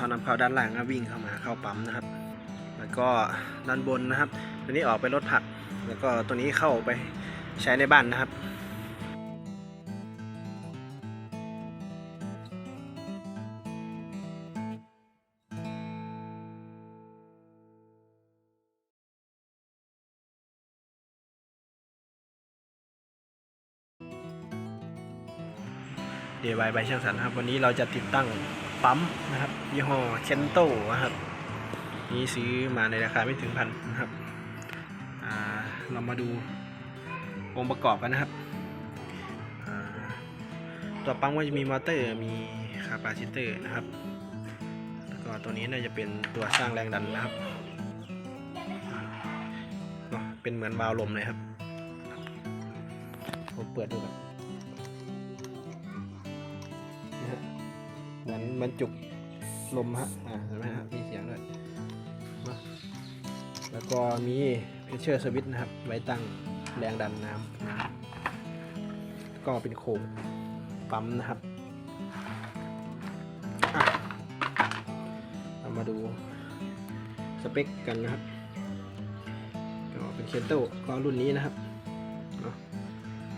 ท่อนำเข้าด้านล่างก็วิ่งเข้ามาเข้าปั๊มนะครับ แล้วก็ด้านบนนะครับ ตัวนี้ออกไปรถผัก แล้วก็ตัวนี้เข้าไปใช้ในบ้านนะครับเดวายใบช่างสันครับ วันนี้เราจะติดตั้ง ปั๊มนะครับยี่ห้อเชนโตนะครับ นี่ซื้อมาในราคาไม่ถึงพันนะครับเรามาดูองค์ประกอบกันนะครับตัวปั๊มก็จะมีมอเตอร์มีคาปาซิเตอร์นะครับแล้วก็ตัวนี้น่าจะเป็นตัวสร้างแรงดันนะครับเนาะเป็นเหมือนวาล์วลมเลยครับผมเปิดดูก่อน มือนบรรจุลมฮะ อ่าเห็นไหมครับมีเสียงด้วยนะแล้วก็มีเพชเชอร์สวิตนะครับ ไว้ตั้งแรงดันน้ำนะก็เป็นโคมปั๊มนะครับ เรามาดูสเปคกันนะครับ ก็เป็นเคนโตก็รุ่นนี้นะครับนะ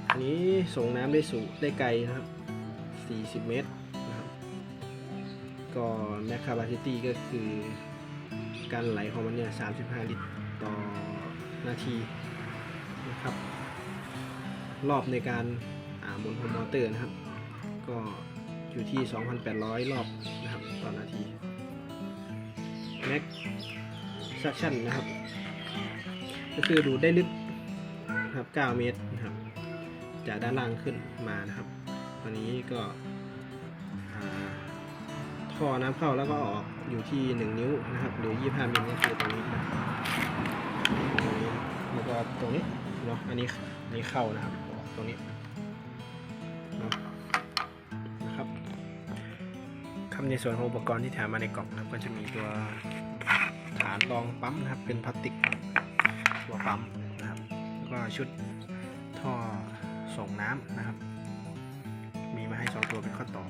อันนี้ส่งน้ำได้สูงได้ไกลนะครับ 40 เมตรนะครับ ก็แมคคาบาซิตี้ก็คือการไหลของมันเนี่ย 35 ลิตรต่อนาทีนะครับรอบในการาหมุนของมอเตอร์นะครับ ก็อยู่ที่ 2,800 รอบนะครับต่อนาทีแม็กซักชั่นนะครับ ก็คือดูดได้ลึกนะครับ 9 เมตรนะครับ จากด้านล่างขึ้นมานะครับ ตอนนี้ก็อ่า อน้ำเข้าแล้วก็ออกอยู่ที่ 1 นิ้วนะครับ หรือ 25มิลก็คือตรงนี้นะตรงนี้แล้วก็ตรงนี้เนาะอันนี้อันนี้เข้านะครับออกตรงนี้เนาะนะครับคำในส่วนของอุปกรณ์ที่แถมมาในกล่องนะครับ ก็จะมีตัวฐานรองปั๊มนะครับ เป็นพลาสติกตัวปั๊มนะครับ แล้วก็ชุดท่อส่งน้ำนะครับ มีมาให้2ตัวเป็นข้อต่อ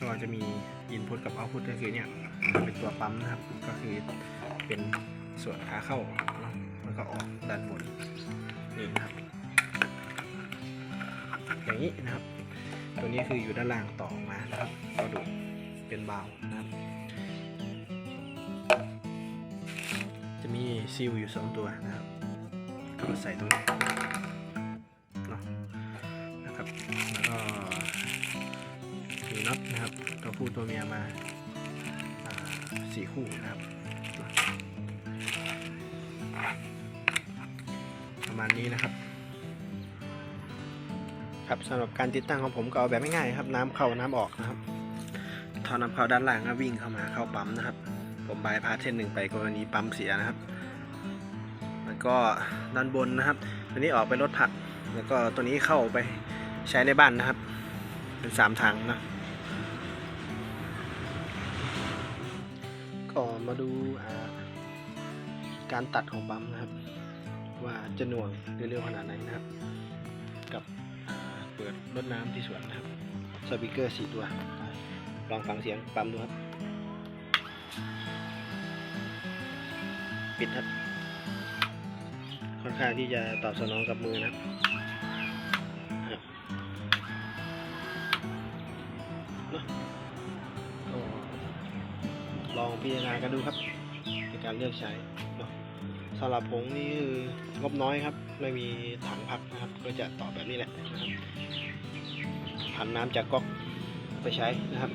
ก็จะมี input กับ output ก็คือเนี่ยเป็นตัวปั๊มนะครับ ก็คือเป็นส่วนขาเข้าแล้วก็ออกด้านบนนี่นะครับ อย่างนี้นะครับ ตัวนี้คืออยู่ด้านล่างต่อมานะครับ ก็ดูเป็นเบานะครับจะมีซีลอยู่ 2 ตัวนะครับก็ใส่ตรงนี้เนาะนะครับแล้วก็ น็อตนะครับตัวผู้ตัวเมียมาาสี่คู่นะครับ ประมาณนี้นะครับ ครับสำหรับการติดตั้งของผมก็เอาแบบง่ายๆครับ น้ำเข้าน้ำออกนะครับท่อน้ำเข้าด้านล่างก็วิ่งเข้ามาเข้าปั๊มนะครับ ผมบายพาสเส้นหนึ่งไปกรณีปั๊มเสียนะครับแล้วก็ด้านบนนะครับ ตัวนี้ออกไปรถผัก แล้วก็ตัวนี้เข้าไปใช้ในบ้านนะครับ เป็นสามทางนะ มาดูาการตัดของปั๊มนะครับ ว่าจะหน่วงเร็วขนาดไหนนะครับ กับเปิดรดน้ำที่สวนนะครับสปีกเกอร์สี่ตัว ลองฟังเสียงปั๊มดูครับ ปิดครับ ค่อนข้างที่จะตอบสนองกับมือนะครับ พิจารณากันดูครับในการเลือกใช้เนาะสำหรับผมนี่คืองบน้อยครับ ไม่มีถังพักนะครับ ก็จะต่อแบบนี้แหละนะครับผันน้ำจากก๊อกไปใช้นะครับ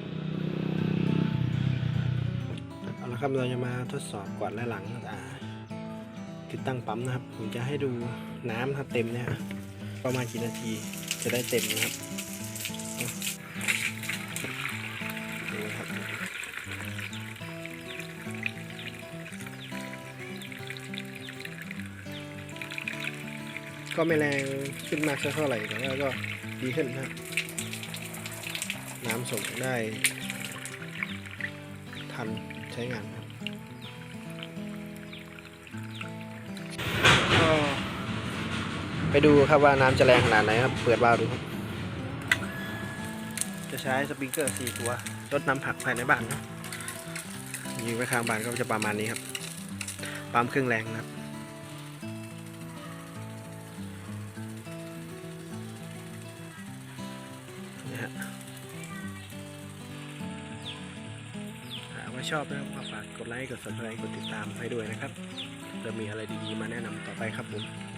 เอาละครับเราจะมาทดสอบก่อนและหลังติดตั้งปั๊มนะครับ ผมจะให้ดูน้ำครับเต็มเนี่ยประมาณกี่นาทีจะได้เต็มนะครับ ก็ไม่แรงขึ้นมากสักเท่าไหร่แต่ว่าก็ดีขึ้นนะครับน้ำส่งได้ ทันใช้งานครับก็ไปดูครับว่าน้ำจะแรงขนาดไหนครับ เปิดวาล์วดูครับ จะใช้สปริงเกอร์4ตัวรดน้ำผักภายในบ้านเนาะยิงไว้ข้างบ้านก็จะประมาณนี้ครับ ปั๊มเครื่องแรงนะครับาชอบนะครับก็ฝากกดไลค์ กด subscribe กดติดตามให้ด้วยนะครับจะมีอะไรดีๆมาแนะนำต่อไปครับผม